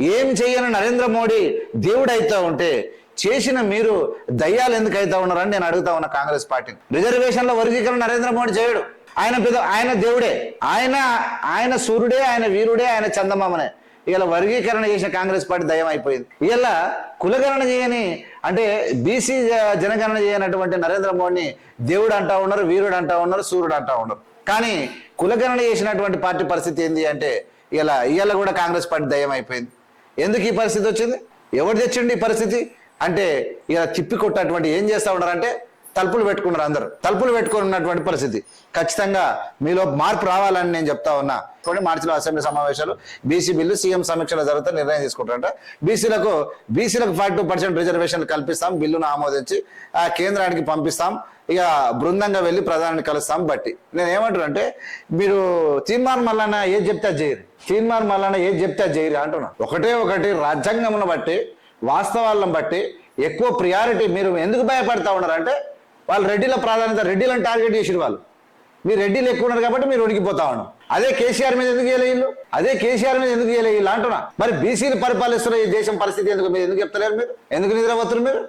ఏం చేయని నరేంద్ర మోడీ? దేవుడు అవుతా ఉంటే చేసిన మీరు దయ్యాలు ఎందుకు అవుతా ఉన్నారని నేను అడుగుతా ఉన్నా కాంగ్రెస్ పార్టీని రిజర్వేషన్ల వర్గీకరణ నరేంద్ర మోడీ చేయడు. ఆయన పెద్ద ఆయన దేవుడే. ఆయన ఆయన సూర్యుడే ఆయన వీరుడే ఆయన చందమామనే. ఇలా వర్గీకరణ చేసిన కాంగ్రెస్ పార్టీ దయం అయిపోయింది. ఇలా కులగణన చేయని అంటే బీసీ జనగణన చేయనటువంటి నరేంద్ర మోడీని దేవుడు అంటా ఉన్నారు వీరుడు అంటా ఉన్నారు సూర్యుడు అంటా ఉన్నారు. కానీ కులగణన చేసినటువంటి పార్టీ పరిస్థితి ఏంది అంటే ఇలా ఇవాళ కూడా కాంగ్రెస్ పార్టీ దయం అయిపోయింది. ఎందుకు ఈ పరిస్థితి వచ్చింది? ఎవరు తెచ్చిండి ఈ పరిస్థితి? అంటే ఇలా తిప్పి కొట్టేటువంటి ఏం చేస్తా ఉన్నారంటే తలుపులు పెట్టుకున్నారు అందరూ. తలుపులు పెట్టుకుని ఉన్నటువంటి పరిస్థితి. ఖచ్చితంగా మీలో మార్పు రావాలని నేను చెప్తా ఉన్నా. చూడండి మార్చిలో అసెంబ్లీ సమావేశాలు. బీసీ బిల్లు సీఎం సమీక్షల జరుగుతా నిర్ణయం తీసుకుంటారంట. బీసీలకు బీసీలకు ఫార్టీ టూ పర్సెంట్ రిజర్వేషన్లు కల్పిస్తాం బిల్లును ఆమోదించి ఆ కేంద్రానికి పంపిస్తాం. ఇక బృందంగా వెళ్ళి ప్రధాని కలుస్తాం బట్టి. నేను ఏమంటానంటే మీరు తీర్మానం మళ్ళా ఏది చెప్తే అది చేయరు. తీర్మానం మల్లన్న ఏది చెప్తే అది అంటున్నా. ఒకటే ఒకటి రాజ్యాంగమును బట్టి వాస్తవాలను బట్టి ఎక్కువ ప్రియారిటీ మీరు ఎందుకు భయపడతా ఉన్నారంటే వాళ్ళు రెడ్డిల ప్రాధాన్యత రెడ్డిలను టార్గెట్ చేసిన వాళ్ళు. మీరు రెడ్డిలు ఎక్కువ ఉన్నారు కాబట్టి మీరు ఉనికిపోతా ఉన్నాం అదే కేసీఆర్ మీద ఎందుకు చేయలేదు అదే కేసీఆర్ మీద ఎందుకు చేయలేదు అంటున్నా. మరి బీసీలు పరిపాలిస్తున్న ఈ దేశం పరిస్థితి ఎందుకు మీరు ఎందుకు చెప్తలేరు మీరు? ఎందుకు నిద్రపోతున్నారు మీరు?